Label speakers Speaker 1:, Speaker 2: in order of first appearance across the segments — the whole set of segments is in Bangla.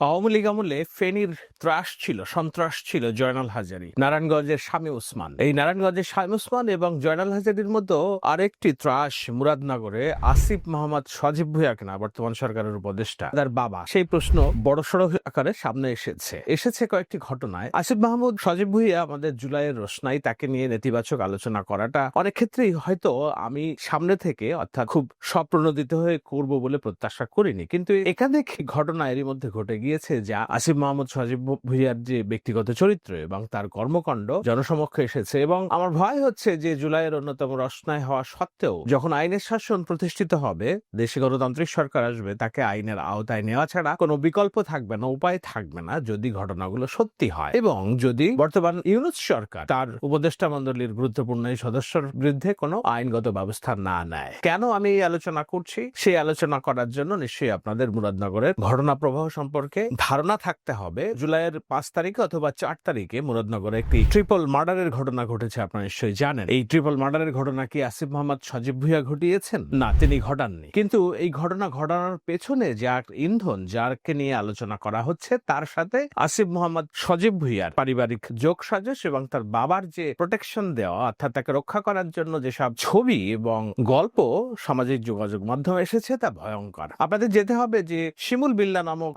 Speaker 1: আওয়ামী লীগ আমলে ফেনীর ত্রাস ছিল, সন্ত্রাস ছিল জয়নাল হাজারি, নারায়ণগঞ্জের স্বামী উসমান এই নারায়ণগঞ্জের স্বামী উসমান এবং জয়নাল হাজারির মধ্যে আরেকটি ত্রাস মুরাদনগরে আসিফ মোহাম্মদ সজীব ভুইয়াকে না বর্তমান সরকারের উপদেষ্টা, তার বাবা। সেই প্রশ্ন বড়সড় আকারে সামনে এসেছে। এসেছে কয়েকটি ঘটনায়। আসিফ মাহমুদ সজীব ভুইয়া আমাদের জুলাইয়ের রোশনাই, তাকে নিয়ে নেতিবাচক আলোচনা করাটা অনেক ক্ষেত্রেই হয়তো আমি সামনে থেকে অর্থাৎ খুব স্বপ্রণোদিত হয়ে করব বলে প্রত্যাশা করিনি। কিন্তু একাধিক ঘটনা এরই মধ্যে ঘটে গিয়েছে যা আসিফ মোহাম্মদ সজীব ভুইয়ার যে ব্যক্তিগত চরিত্র এবং তার কর্মকাণ্ড জনসমক্ষে এসেছে এবং আমার ভয় হচ্ছে যে জুলাইয়ের অন্যতম রসনায় হওয়া সত্ত্বেও যখন আইনের শাসন প্রতিষ্ঠিত হবে, দেশে গণতান্ত্রিক সরকার আসবে, তাকে আইনের আওতায় নেওয়া ছাড়া কোনো বিকল্প থাকবে না, উপায় থাকবে না যদি ঘটনাগুলো সত্যি হয়। এবং যদি বর্তমান ইউনুস সরকার তার উপদেষ্টা মন্ডলীর গুরুত্বপূর্ণ এই সদস্যর বিরুদ্ধে কোনো আইনগত ব্যবস্থা না নেয়। কেন আমি এই আলোচনা করছি? সেই আলোচনা করার জন্য নিশ্চয়ই আপনাদের মুরাদনগরের ঘটনা প্রবাহ সম্পর্কে ধারণা থাকতে হবে। জুলাইয়ের পাঁচ তারিখে অথবা চার তারিখে মুরাদনগরে একটি ট্রিপল মার্ডারের ঘটনা ঘটেছে, আপনারা নিশ্চয়ই জানেন। এই ট্রিপল মার্ডারের ঘটনা কি আসিফ মোহাম্মদ সজীব ভুইয়া ঘটিয়েছেন? না, তিনি ঘটাননি। কিন্তু এই ঘটনা ঘটানোর পেছনে যার ইন্ধন যারকে নিয়ে আলোচনা করা হচ্ছে, তার সাথে আসিফ মোহাম্মদ সজীব ভুইয়ার পারিবারিক যোগ সাজস এবং তার বাবার যে প্রোটেকশন দেওয়া, অর্থাৎ তাকে রক্ষা করার জন্য যেসব ছবি এবং গল্প সামাজিক যোগাযোগ মাধ্যমে এসেছে, তা ভয়ঙ্কর। আপনাদের যেতে হবে যে শিমুল বিল্লা নামক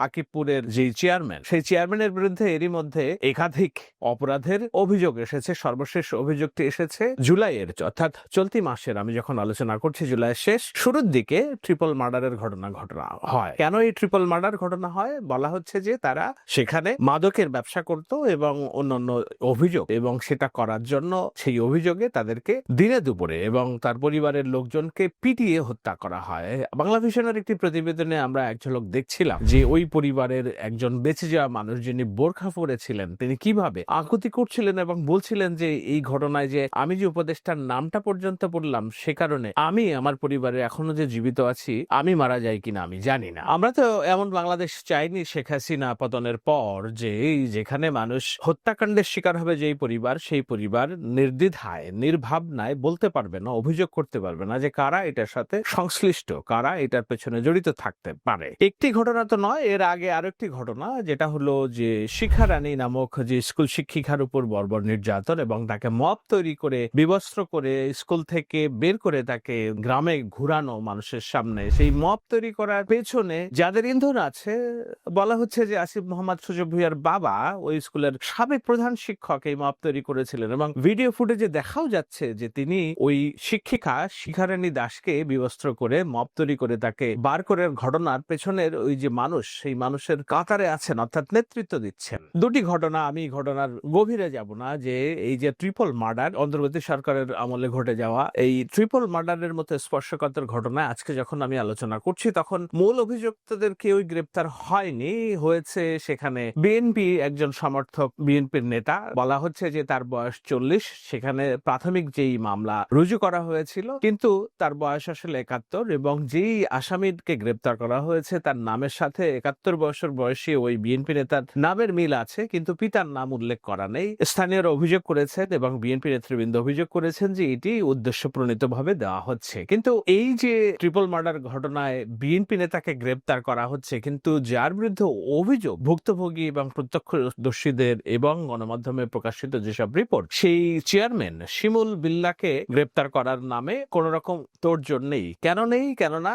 Speaker 1: আকিবপুরের যে চেয়ারম্যান সেই চেয়ারম্যানের বিরুদ্ধে এরই মধ্যে একাধিক অপরাধের অভিযোগ এসেছে। সর্বশেষ অভিযোগটি এসেছে জুলাইয়ের, অর্থাৎ চলতি মাসের। আমি যখন আলোচনা করছি জুলাইয়ের শেষ, শুরুর দিকে ট্রিপল মার্ডারের ঘটনা ঘটনা হয়। কেন এই ট্রিপল মার্ডার ঘটনা হয়? বলা হচ্ছে যে তারা সেখানে মাদকের ব্যবসা করত এবং অন্যান্য অভিযোগ এবং সেটা করার জন্য সেই অভিযোগে তাদেরকে দিনে দুপুরে এবং তার পরিবারের লোকজনকে পিটিয়ে হত্যা করা হয়। বাংলা ভিশনের একটি প্রতিবেদনে আমরা এক ঝলক দেখছিলাম যে ওই পরিবারের একজন বেঁচে যাওয়া মানুষ যিনি বোরখা পরেছিলেন, তিনি কীভাবে আকুতি করছিলেন এবং বলছিলেন যে এই ঘটনায় যে আমি যে উপদেষ্টার নামটা পর্যন্ত বললাম সে কারণে আমি আমার পরিবারে এখনও যে জীবিত আছি, আমি মারা যাই কিনা আমি জানি না। আমরা তো এমন বাংলাদেশ চাইনি শেখ হাসিনা পতনের পর যে যেখানে মানুষ হত্যাকাণ্ডের শিকার হবে যেই পরিবার, সেই পরিবার নির্দ্বিধায়, নির্ভাবনায় বলতে পারবে না, অভিযোগ করতে পারবে না যে কারা এটার সাথে সংশ্লিষ্ট, কারা এটার পেছনে জড়িত থাকতে পারে। একটি ঘটনা তো নয়, এর আগে আরেকটি ঘটনা, যেটা হলো যে শিখা রানী নামক যে স্কুল শিক্ষিকার উপর বর্বর নির্যাতন এবং তাকে মব তৈরি করে বিবস্ত্র করে স্কুল থেকে বের করে তাকে গ্রামে ঘুরানো মানুষের সামনে। সেই মব তৈরি করার পেছনে যাদের ইন্ধন আছে, বলা হচ্ছে যে আসিফ মোহাম্মদ সুজব ভুইয়ার বাবা ওই স্কুলের সাবেক প্রধান শিক্ষক এই মব তৈরি করেছিলেন এবং ভিডিও ফুটেজে দেখাও যাচ্ছে যে তিনি ওই শিক্ষিকা শিখারানী দাসকে বিবস্ত্র করে মব তৈরি করে তাকে বার করে ঘটনার পেছনের ওই যে মানুষ, সেই মানুষের কাতারে আছেন, অর্থাৎ নেতৃত্ব দিচ্ছেন। দুটি ঘটনা, আমি ঘটনার গভীরে যাব না যে এই যে ট্রিপল মার্ডার, অন্তর্বর্তী সরকারের আমলে ঘটে যাওয়া, এই ট্রিপল মার্ডারের মতো স্পর্শকাতর ঘটনা আজকে যখন আমি আলোচনা করছি, তখন মূল অভিযুক্তদের কেউই গ্রেপ্তার হয়নি। হয়েছে সেখানে বিএনপি একজন সমর্থক বিএনপির নেতা। বলা হচ্ছে যে তার বয়স চল্লিশ, সেখানে প্রাথমিক যেই মামলা রুজু করা হয়েছিল, কিন্তু তার বয়স আসলে একাত্তর এবং যেই আসামিকে গ্রেপ্তার করা হয়েছে, তার নামের সাথে একাত্তর বছর বয়সী ওই বিএনপি নেতার নামের মিল আছে, কিন্তু পিতার নাম উল্লেখ করা নেই। স্থানীয়রা অভিযোগ করেছেন এবং বিএনপি নেতৃবৃন্দ অভিযোগ করেছেন যে এটি উদ্দেশ্য প্রণীত ভাবে দেওয়া হচ্ছে। কিন্তু এই যে ট্রিপল মার্ডার ঘটনায় বিএনপি নেতাকে গ্রেপ্তার করা হচ্ছে, কিন্তু যার বিরুদ্ধে অভিযোগ, ভুক্তভোগী এবং প্রত্যক্ষদর্শীদের এবং গণমাধ্যমে প্রকাশিত যেসব রিপোর্ট, সেই চেয়ারম্যান শিমুল বিল্লাকে গ্রেপ্তার করার নামে কোন রকম তোড়জোড় নেই। কেন নেই? কেননা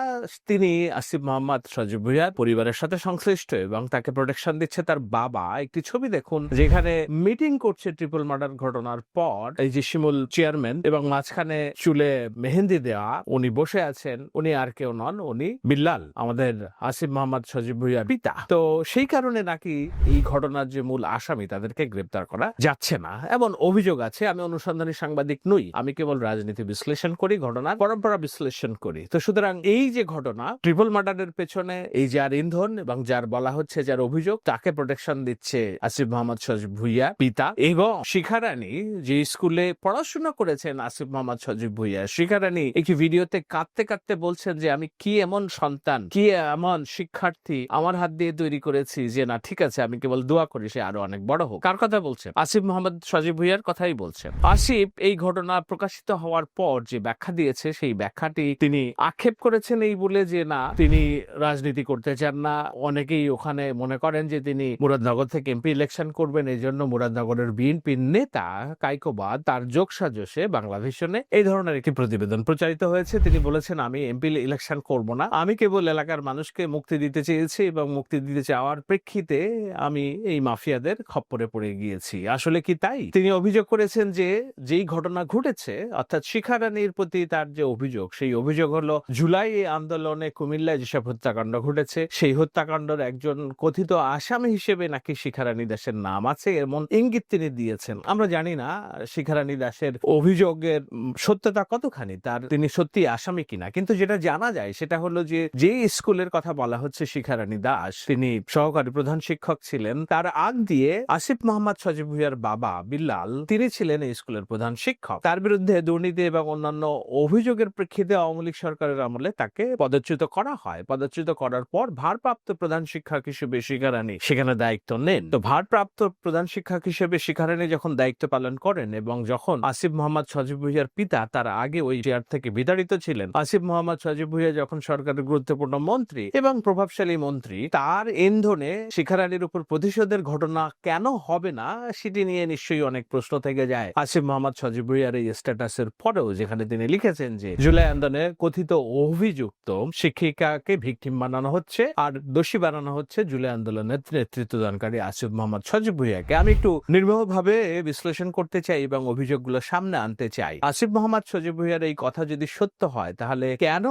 Speaker 1: তিনি আসিফ মোহাম্মদ সজিব ভুইয়ার পরিবারের সাথে সংশ্লিষ্ট। এবং তাকে প্রোটেকশন দিচ্ছে তার বাবা। একটি ছবি দেখুন, যেখানে মিটিং করছে ট্রিপল মার্ডার ঘটনার পর এই যে শিমুল চেয়ারম্যান এবং মাঝখানে চুলে মেহেন্দি দেওয়া, উনি বসে আছেন, উনি আর কেউ নন, উনি বিল্লাল, আমাদের আসিফ মোহাম্মদ সজিব ভুইয়ার পিতা। তো সেই কারণে নাকি এই ঘটনার যে মূল আসামি তাদেরকে গ্রেপ্তার করা যাচ্ছে না। এমন অভিযোগ আছে, আমি অনুসন্ধানী সাংবাদিক নই, আমি কেবল রাজনীতি বিশ্লেষণ করি ঘটনার পরম্পরা বিশ্লেষণ করি। তো সুতরাং এই যে ঘটনা ট্রিপল মার্ডারের পেছনে, এই যার ইন্ধন এবং যার বলা হচ্ছে যার অভিযোগ তাকে প্রোটেকশন দিচ্ছে আসিফ মোহাম্মদ সজিব ভুইয়া, পিতা এবং শিখারানী, যে স্কুলে পড়াশোনা করেছেন আসিফ মোহাম্মদ সজিব ভুইয়া। শিখারানী একটি ভিডিওতে কাঁদতে কাঁদতে বলছেন যে, আমি কি এমন সন্তান, কি এমন শিক্ষার্থী আমার হাত দিয়ে তৈরি করেছি যে, না, ঠিক আছে, আমি কেবল দোয়া করি, সে আরও অনেক বড় হোক। কার কথা বলছেন? আসিফ মোহাম্মদ সজিব ভুইয়ার কথাই বলছেন। আসিফ এই ঘটনা প্রকাশিত হওয়ার পর যে ব্যাখ্যা দিয়েছে, সেই ব্যাখ্যাটি তিনি আক্ষেপ করেছেন এই বলে যে, না, তিনি রাজনীতি করতে চান না। অনেকেই ওখানে মনে করেন যে তিনি মুরাদনগর থেকে এমপি ইলেকশন করবেন, এই জন্য মুরাদনগরের বিএনপির নেতা কাইকোবাদ তার যোগ সাজসে বাংলাদেশনে এই ধরনের একটি প্রতিবেদন প্রচারিত হয়েছে। তিনি বলেছেন, আমি এমপি ইলেকশন করব না। আমি কেবল এলাকার মানুষকে মুক্তি দিতে চেয়েছি এবং মুক্তি দিতে চাওয়ার প্রেক্ষিতে আমি এই মাফিয়াদের খপ্পরে পড়ে গিয়েছি। আসলে কি তাই? তিনি অভিযোগ করেছেন যে যেই ঘটনা ঘটেছে, অর্থাৎ শিখা রানীর প্রতি তার যে অভিযোগ, সেই অভিযোগ হলো, জুলাই আন্দোলনে কুমিল্লায় যেসব হত্যাকাণ্ড ঘটেছে, সেই হত্যাকাণ্ডের একজন কথিত আসামি হিসেবে নাকি শিখারানী দাসের নাম আছে এমন ইঙ্গিত তিনি দিয়েছেন। আমরা জানি না, শিখারানী দাসের অভিযোগের সত্যতা কতখানি, তার তিনি সত্যি আসামি কিনা। কিন্তু যেটা জানা যায় সেটা হলো যে যে স্কুলের কথা বলা হচ্ছে শিখারানী দাস, তিনি সহকারী প্রধান শিক্ষক ছিলেন। তার আগ দিয়ে আসিফ মোহাম্মদ সজিব ভুইয়ার বাবা বিল্লাল, তিনি ছিলেন এই স্কুলের প্রধান শিক্ষক। তার বিরুদ্ধে দুর্নীতি এবং অন্যান্য অভিযোগের প্রেক্ষিতে আওয়ামী লীগ সরকারের আমলে তাকে পদচ্যুত করা হয়। পদচ্যুত করার পর ভারপ্রাপ্ত প্রধান শিক্ষক হিসেবে শিখারানী সেখানে দায়িত্ব নেন। তো ভারপ্রাপ্ত প্রধান শিক্ষক হিসেবে শিখারানী যখন দায়িত্ব পালন করেন এবং যখন আসিফ মোহাম্মদ সজিব ভুইয়ার পিতা তার আগে ওই চেয়ার থেকে বিতাড়িত ছিলেন আসিফ মোহাম্মদ সজিব ভুইয়া যখন সরকারের গুরুত্বপূর্ণ মন্ত্রী এবং প্রভাবশালী মন্ত্রী তার ইন্ধনে শিখারানীর উপর প্রতিশোধের ঘটনা কেন হবে না সেটি নিয়ে নিশ্চয়ই অনেক প্রশ্ন থেকে যায়। আসিফ মোহাম্মদ সজিব ভুইয়ার এই স্ট্যাটাসের পরেও যেখানে তিনি লিখেছেন যে জুলাই আন্দোলনে কথিত অভিযুক্ত শিক্ষিকাকে ভিকটিম বানানো হচ্ছে আর দোষী বানানো হচ্ছে জুলাই আন্দোলনের নেতৃত্ব দানকারী আসিফ মোহাম্মদ সজিব ভুইয়াকে। আমি একটু নির্মমভাবে বিশ্লেষণ করতে চাই এবং অভিযোগগুলো সামনে আনতে চাই। আসিফ মোহাম্মদ সজিব ভুইয়ার এই কথা যদি সত্য হয়, তাহলে কেন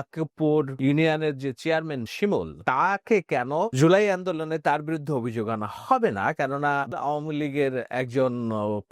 Speaker 1: আকিবপুর ইউনিয়নের যে চেয়ারম্যান শিমুল, তাকে কেন জুলাই আন্দোলনে তার বিরুদ্ধে অভিযোগ আনা হবে না? কেননা আওয়ামী লীগের একজন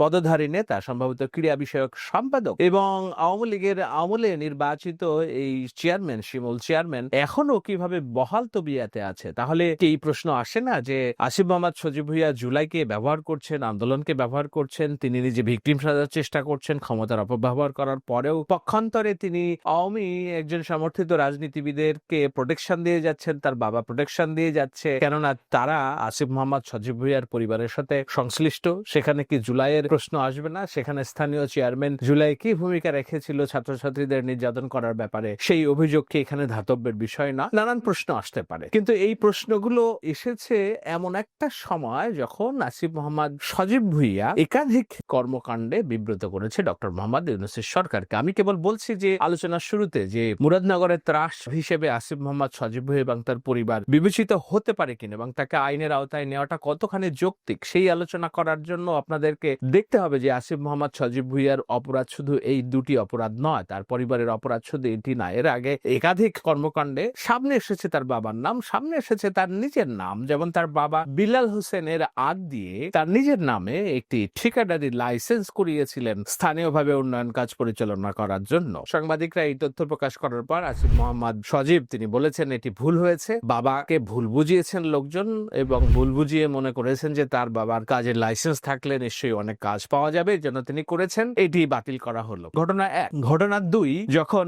Speaker 1: পদধারী নেতা, সম্ভবত ক্রীড়া বিষয়ক সম্পাদক এবং আওয়ামী লীগের আমলে নির্বাচিত এই চেয়ারম্যান শিমুল চেয়ারম্যান এখনও কীভাবে বহাল তবিয়াতে আছে, তাহলে কি এই প্রশ্ন আসে না যে আসিফ মোহাম্মদ সজিব ভুইয়া জুলাইকে ব্যবহার করছেন, আন্দোলনকে ব্যবহার করছেন, তিনি নিজে ভিকটিম সাজার চেষ্টা করছেন, ক্ষমতার অপব্যবহার করার পরেও পক্ষান্তরে তিনি আওয়ামী একজন সমর্থিত রাজনীতিবিদেরকে প্রোটেকশন দিয়ে যাচ্ছেন, তার বাবা প্রোটেকশন দিয়ে যাচ্ছে। কেননা তারা আসিফ মোহাম্মদ সজিব ভুইয়ার পরিবারের সাথে সংশ্লিষ্ট। সেখানে কি জুলাইয়ের প্রশ্ন আসবে না? সেখানে স্থানীয় চেয়ারম্যান জুলাই কি ভূমিকা রেখেছিল ছাত্রছাত্রীদের নির্যাতন করার ব্যাপারে? সেই অভিযোগ কি এখানে ধাতব্যের বিষয় না? নানান প্রশ্ন আসতে পারে। কিন্তু এই প্রশ্নগুলো এসেছে এমন একটা সময় যখন আসিফ মোহাম্মদ সজীব ভুইয়া একাধিক কর্মকাণ্ডে বিব্রত করেছে ডক্টর মোহাম্মদ ইউনুসের সরকারকে। আমি কেবল বলছি যে, আলোচনার শুরুতে যে মুরাদনগরের ত্রাস হিসেবে আসিফ মোহাম্মদ সজীব ভুইয়া এবং তার পরিবার বিবেচিত হতে পারে কিনা এবং তাকে আইনের আওতায় নেওয়াটা কতখানি যৌক্তিক, সেই আলোচনা করার জন্য আপনাদেরকে দেখতে হবে যে, আসিফ মোহাম্মদ সজীব ভুইয়ার অপরাধ শুধু এই দুটি অপরাধ নয়, তার পরিবারের অপরাধ শুধু এটি না, এর আগে একাধিক কর্মকাণ্ডে সামনে এসেছে তার বাবার নাম, সামনে এসেছে তার নিজের নাম, যেমন তার বাবা বিলাল হোসেনের আগ দিয়ে তার নিজের নামে একটি ঠিকাদারি লাইসেন্স করিয়েছিলেন স্থানীয়ভাবে উন্নয়ন কাজ পরিচালনা করার জন্য। সাংবাদিকরা এই তথ্য প্রকাশ করার পর আসিফ মোহাম্মদ সজীব, তিনি বলেছেন, এটি ভুল হয়েছে। বাবাকে ভুল বুঝিয়েছেন লোকজন এবং ভুল বুঝিয়ে মনে করেছেন যে তার বাবার কাজের লাইসেন্স থাকলে নিশ্চয়ই অনেক কাজ পাওয়া যাবে। এই জন্য তিনি করেছেন। এটি বাতিল করা হলো। ঘটনা এক। ঘটনা দুই, যখন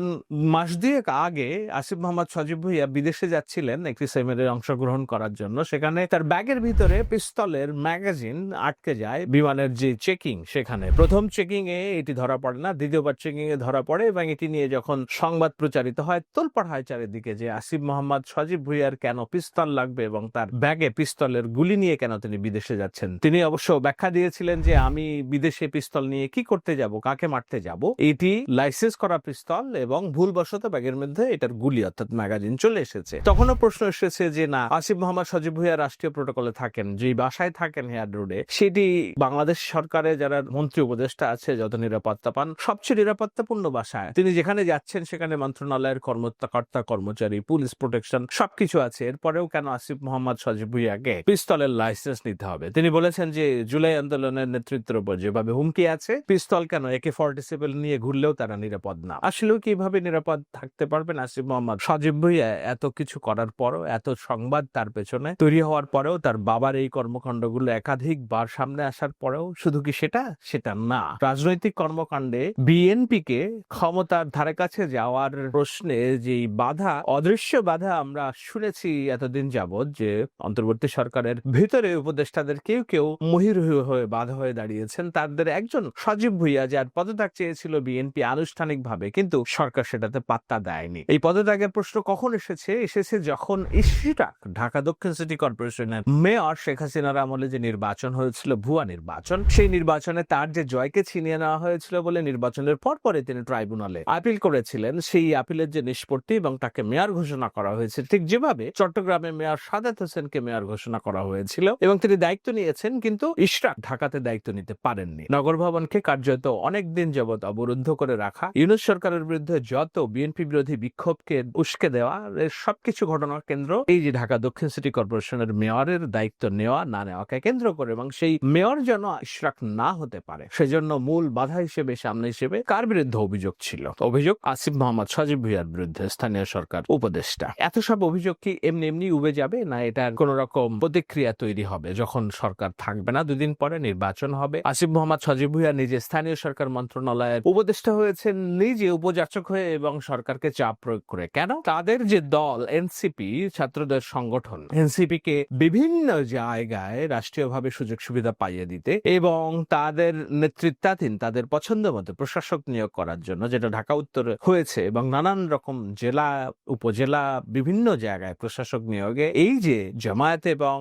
Speaker 1: মাস দুয়েক আগে আসিফ মোহাম্মদ সজীব ভুইয়া বিদেশে যাচ্ছিলেন, একটি সেমিনারে অংশগ্রহণ করার জন্য। সেখানে তার ব্যাগের ভিতরে পিস্তলের ম্যাগাজিন আটকে যায়, বিমানের যে চেকিং সেখানে। প্রথম চেকিং এ এটি ধরা পড়ে না, দ্বিতীয়বার চেকিং এ ধরা পড়ে এবং এটি নিয়ে যখন সংবাদ প্রচারিত হয় তোলপাড় হয় চারিদিকে যে আসিফ মোহাম্মদ, সজীব ভুইয়ার কেন পিস্তল লাগবে এবং তার ব্যাগে পিস্তলের গুলি নিয়ে কেন তিনি বিদেশে যাচ্ছেন। তিনি অবশ্য ব্যাখ্যা দিয়েছিলেন যে, আমি বিদেশে পিস্তল নিয়ে কি করতে যাব, কাকে মারতে যাব? এটি লাইসেন্স করা পিস্তল এবং ভুলবশত ব্যাগের মধ্যে এটার গুলি অর্থাৎ ম্যাগাজিন চলে এসেছে। তখনও প্রশ্ন এসেছে যে, না আসিফ মোহাম্মদ সজীব ভুইয়া রাষ্ট্রীয় প্রোটোকলে থাকেন, যেই বাসায় থাকেন হেয়ার রোডে, সেটি বাংলাদেশ সরকারে যারা মন্ত্রী উপদেষ্টা আছে, যত নিরাপত্তা পান, সবচেয়ে নিরাপত্তাপূর্ণ বাসায়। তিনি যেখানে যাচ্ছেন, সেখানে মন্ত্রণালয়ের কর্মকর্তা, কর্মচারী, পুলিশ প্রোটেকশন সবকিছু আছে। এরপরেও কেন আসিফ মোহাম্মদ সজীব ভুইয়াকে পিস্তলের লাইসেন্স নিতে হবে? তিনি বলেছেন যে, জুলাই আন্দোলনের নেতৃত্বের উপর যেভাবে হুমকি আছে, পিস্তল কেন একে ফর্টি সেভেন নিয়ে ঘুরলেও তারা নিরাপদ না? আসলেও কীভাবে নিরাপদ থাকতে পারবেন আসিফ মোহাম্মদ সজীব ভুইয়া? এত কিছু করার পরও এত সংবাদ তার পেছনে তৈরি হওয়ার পরেও তার বাবার এই কর্মকাণ্ডগুলো একাধিকবার সামনে আসার পরেও শুধু কি সেটা? সেটা না। রাজনৈতিক কর্মকাণ্ডে বিএনপি কে ক্ষমতার ধারে কাছে যাওয়ার প্রশ্নে যেই বাধা, অদৃশ্য বাধা আমরা শুনেছি এতদিন যাবৎ যে অন্তর্বর্তী সরকারের ভিতরে উপদেষ্টাদের কেউ কেউ মহির হয়ে বাধা হয়ে দাঁড়িয়েছেন। তাদের একজন সজীব ভুইয়া যার পদত্যাগ চেয়েছিল বিএনপি আনুষ্ঠানিকভাবে, কিন্তু সরকার সেটাতে পাত্তা দেয়নি। এই পদত্যাগের প্রশ্ন কখন এসেছে? এসেছে যখন ইস্যুটা ঢাকা দক্ষিণ সিটি কর্পোরেশনের মেয়র শেখ হাসিনার আমলে যে নির্বাচন হয়েছিল, ভুয়া নির্বাচন, সেই নির্বাচনে তার যে জয়কে ছিনিয়ে নেওয়া হয়েছিল বলে নির্বাচনের পর পরে তিনি ট্রাইব্যুনালে আপিল করেছিলেন। সেই আপিলের যে নিষ্পত্তি এবং তাকে মেয়র ঘোষণা করা হয়েছে, ঠিক যেভাবে চট্টগ্রামের মেয়র সাদাত হোসেনকে মেয়র ঘোষণা করা হয়েছিল এবং তিনি দায়িত্ব নিয়েছেন, কিন্তু ইশরাক ঢাকাতে দায়িত্ব নিতে পারেননি। নগর ভবনকে কার্যত অনেক দিন যাবৎ অবরুদ্ধ করে রাখা, ইউনুস সরকারের বিরুদ্ধে যত বিএনপি বিরোধী বিক্ষোভকে উস্কে দেওয়া সবকিছু ঘটনার কেন্দ্র এই যে ঢাকা দক্ষিণ সিটি কর্পোরেশনের মেয়রের দায়িত্ব নেওয়া না নেওয়াকে কেন্দ্র করে এবং সেই মেয়র যেন ইশরাক না হতে পারে, সেজন্য মূল বাধা হিসেবে, সামনে হিসেবে কার বিরুদ্ধে অভিযোগ ছিল? অভিযোগ আসিফ মোহাম্মদ সজীব ভুইয়ার বিরুদ্ধে, স্থানীয় সরকার উপদেষ্টা। এত সব অভিযোগ কি এমনি এমনি উবে যাবে, না এটা কোন রকম প্রতিক্রিয়া তৈরি হবে যখন সরকার থাকবে না? দুদিন পরে নির্বাচন হবে। আসিফ মোহাম্মদ সজীব ভুইয়া নিজে স্থানীয় সরকার মন্ত্রণালয়ের উপদেষ্টা হয়েছেন, নিজে উপযাচক হয়ে এবং সরকারকে চাপ প্রয়োগ করে। কেন? তাদের যে দল, এনসিপি, ছাত্রদের সংগঠন। এনসিপি কে বিভিন্ন জায়গায় রাষ্ট্রীয়ভাবে সুযোগ সুবিধা পাইয়ে দিতে এবং তাদের নেতৃত্বাধীন, তাদের পছন্দ মতো প্রশাসক নিয়োগ করার জন্য, যেটা ঢাকা উত্তরে হয়েছে এবং নানান রকম জেলা, উপজেলা, বিভিন্ন জায়গায় প্রশাসক নিয়োগে, এই যে জামায়াত এবং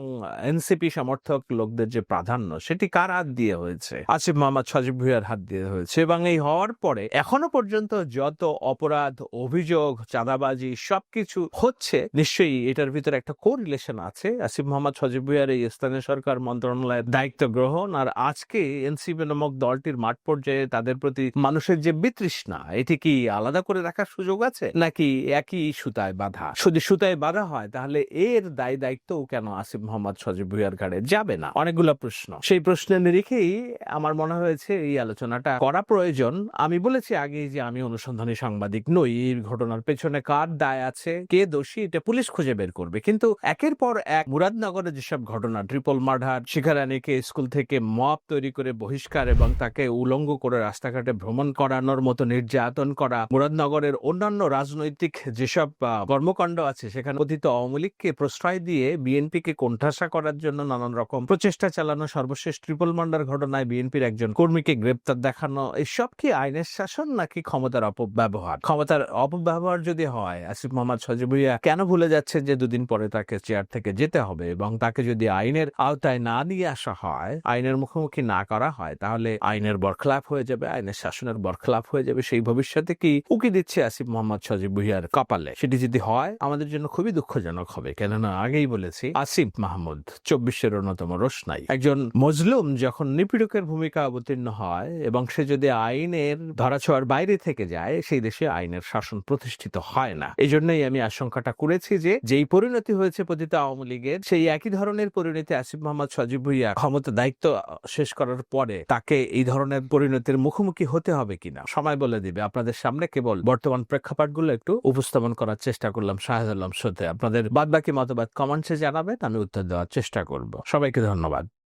Speaker 1: এনসিপি সমর্থক লোকদের যে প্রাধান্য, সেটি কার হাত দিয়ে হয়েছে? আসিফ মোহাম্মদ সজীব ভুইয়ার হাত দিয়ে হয়েছে এবং এই হওয়ার পরে এখনও পর্যন্ত যত অপরাধ, অভিযোগ, চাঁদাবাজি সবকিছু হচ্ছে, নিশ্চয়ই এটার ভিতরে একটা কোরিলেশন আছে। আসিফ মোহাম্মদ সজীব ভুইয়ার এই স্থানীয় সরকার মন্ত্রণালয়ের দায়িত্ব গ্রহণ। আর আজকে এনসিপি নামক দলটির মাঠ পর্যায়ে তাদের প্রতি মানুষের যে বিতৃষ্ণা, এটি কি আলাদা করে রাখার সুযোগ আছে? নাকি একই সুতায় বাধা? যদি সুতায় বাধা হয়, তাহলে এর দায় দায়িত্বও কেন আসিফ মোহাম্মদ সজীব ভুইয়ার ঘাড়ে যাবে না? অনেকগুলো প্রশ্ন। সেই প্রশ্নের নিরিখেই আমার মনে হয়েছে এই আলোচনাটা করা প্রয়োজন। আমি বলেছি আগেই যে আমি অনুসন্ধানী সাংবাদিক নই। এই ঘটনার পেছনে কার দায় আছে? কে দোষী? এটা পুলিশ খুঁজে বের করবে। কিন্তু একের পর এক মুরাদনগরে যেসব ঘটনা ট্রিপল মার্ডার শিখারানীকে স্কুল থেকে মপ তৈরি করে বহিষ্কার এবং তাকে উলঙ্গ করে রাস্তাঘাটে ভ্রমণ করানোর মতো নির্যাতন করা, মুরাদনগরের অন্যান্য রাজনৈতিক যেসব কর্মকাণ্ড আছে, সেখানে কথিত আওয়ামী লীগকে প্রশ্রয় দিয়ে বিএনপি কে কোণঠাসা করার জন্য নানান রকম প্রচেষ্টা চালানো, সর্বশেষ ট্রিপল মার্ডার ঘটনায় বিএনপির একজন কর্মীকে গ্রেপ্তার দেখানো, এসব কি আইনের শাসন নাকি ক্ষমতার অপব্যবহার? ক্ষমতার অপব্যবহার যদি হয়, আসিফ মোহাম্মদ সজিবুইয়া কেন ভুলে যাচ্ছেন যে দুদিন পরে তাকে চেয়ার থেকে যেতে হবে এবং তাকে যদি আইনের আওতায় না নিয়ে আসা হয়, আইনের মুখোমুখি না করা হয়, তাহলে আইনের বরখলাপ হয়ে যাবে, আইনের শাসনের বরখলাপ হয়ে যাবে। সেই ভবিষ্যতে কি উকি দিচ্ছে আসিফ মোহাম্মদ সজিব ভুইয়ার কপালে? সেটি যদি হয়, আমাদের জন্য খুবই দুঃখজনক হবে। কেননা আগেই বলেছি, আসিফ মাহমুদ চব্বিশের অন্যতম রোশনাই। একজন মজলুম যখন নিপীড়কের ভূমিকা অবতীর্ণ হয় এবং সে যদি আইনের ধরাছোঁয়ার বাইরে থেকে যায়, সেই দেশে আইনের শাসন প্রতিষ্ঠিত হয় না। এই জন্যই আমি আশঙ্কাটা করেছি যে, যেই পরিণতি হয়েছে পতিত আওয়ামী লীগের, সেই একই ধরনের পরিণতি আসিফ মোহাম্মদ সজিব ভুইয়া ক্ষমতা দায়িত্ব শেষ করার পরে তাকে এই ধরনের পরিণতির মুখোমুখি হতে হবে কিনা? সময় বলে দিবে। আপনাদের সামনে কেবল বর্তমান প্রেক্ষাপটগুলো একটু উপস্থাপন করার চেষ্টা করলাম শাহেদ আলম সত্যি আপনাদের বাদ বাকি মতবাদ কমেন্টসে জানাবেন, আমি উত্তর দেওয়ার চেষ্টা করব। সবাইকে ধন্যবাদ।